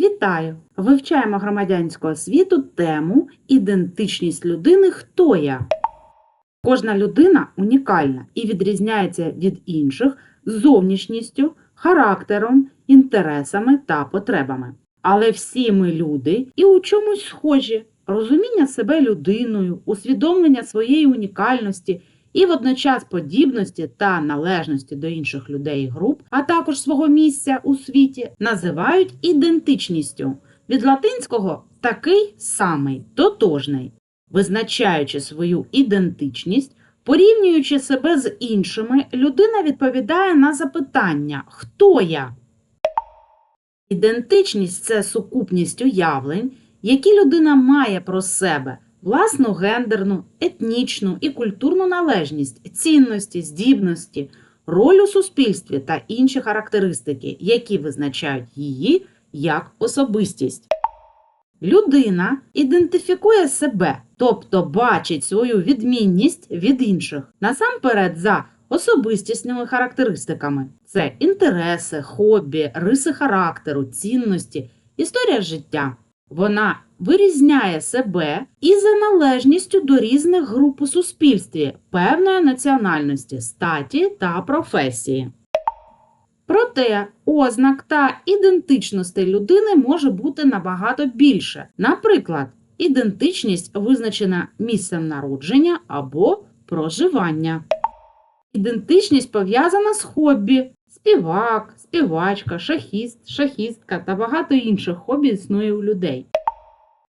Вітаю! Вивчаємо громадянську освіту тему Ідентичність людини Хто я? Кожна людина унікальна і відрізняється від інших зовнішністю, характером, інтересами та потребами. Але всі ми люди і у чомусь схожі. Розуміння себе людиною, усвідомлення своєї унікальності і водночас подібності та належності до інших людей і груп, а також свого місця у світі, називають ідентичністю від латинського такий самий, тотожний, визначаючи свою ідентичність. Порівнюючи себе з іншими, людина відповідає на запитання Хто я? Ідентичність це сукупність уявлень, які людина має про себе, власну гендерну, етнічну і культурну належність, цінності, здібності, роль у суспільстві та інші характеристики, які визначають її як особистість. Людина ідентифікує себе, тобто бачить свою відмінність від інших, насамперед за особистісними характеристиками: це інтереси, хобі, риси характеру, цінності, історія життя. Вона вирізняє себе і за належністю до різних груп у суспільстві певної національності, статі та професії. Проте ознак та ідентичностей людини може бути набагато більше. Наприклад, ідентичність визначена місцем народження або проживання. Ідентичність пов'язана з хобі. Співак, співачка, шахіст, шахістка та багато інших хобі існує у людей.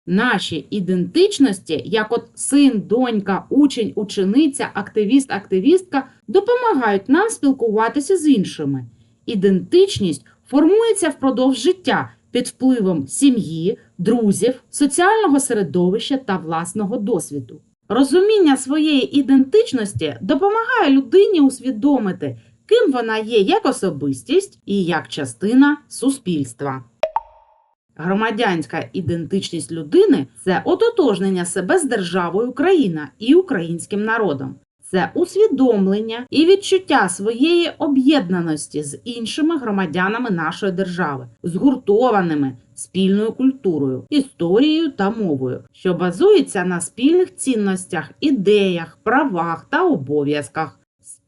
Наші ідентичності, як от син, донька, учень, учениця, активіст, активістка, допомагають нам спілкуватися з іншими. Ідентичність формується впродовж життя під впливом сім'ї, друзів, соціального середовища та власного досвіду. Розуміння своєї ідентичності допомагає людині усвідомити, ким вона є як особистість і як частина суспільства. Громадянська ідентичність людини це ототожнення себе з державою Україна і українським народом. Це усвідомлення і відчуття своєї об'єднаності з іншими громадянами нашої держави, згуртованими спільною культурою, історією та мовою, що базується на спільних цінностях, ідеях, правах та обов'язках.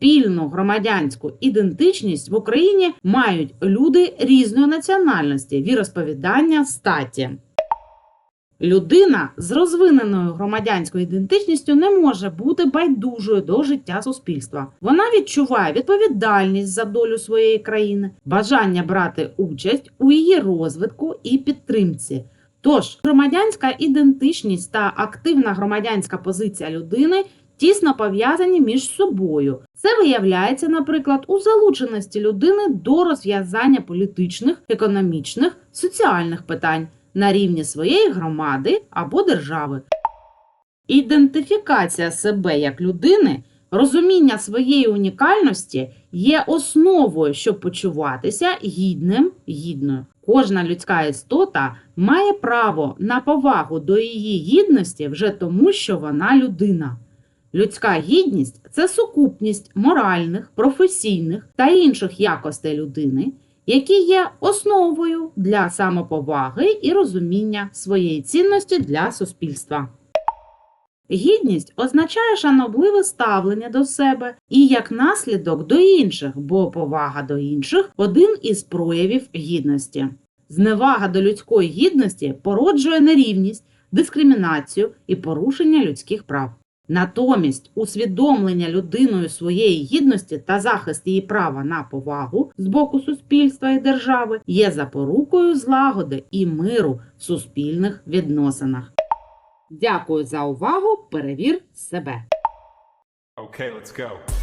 Спільну громадянську ідентичність в Україні мають люди різної національності, віросповідання, статі. Людина з розвиненою громадянською ідентичністю не може бути байдужою до життя суспільства. Вона відчуває відповідальність за долю своєї країни, бажання брати участь у її розвитку і підтримці. Тож громадянська ідентичність та активна громадянська позиція людини тісно пов'язані між собою. Це виявляється, наприклад, у залученості людини до розв'язання політичних, економічних, соціальних питань на рівні своєї громади або держави. Ідентифікація себе як людини, розуміння своєї унікальності є основою, щоб почуватися гідним, гідною. Кожна людська істота має право на повагу до її гідності вже тому, що вона людина. Людська гідність це сукупність моральних, професійних та інших якостей людини, які є основою для самоповаги і розуміння своєї цінності для суспільства. Гідність означає шанобливе ставлення до себе і як наслідок до інших, бо повага до інших один із проявів гідності. Зневага до людської гідності породжує нерівність, дискримінацію і порушення людських прав. Натомість усвідомлення людиною своєї гідності та захист її права на повагу з боку суспільства і держави є запорукою злагоди і миру в суспільних відносинах. Дякую за увагу. Перевір себе. Okay, let's go.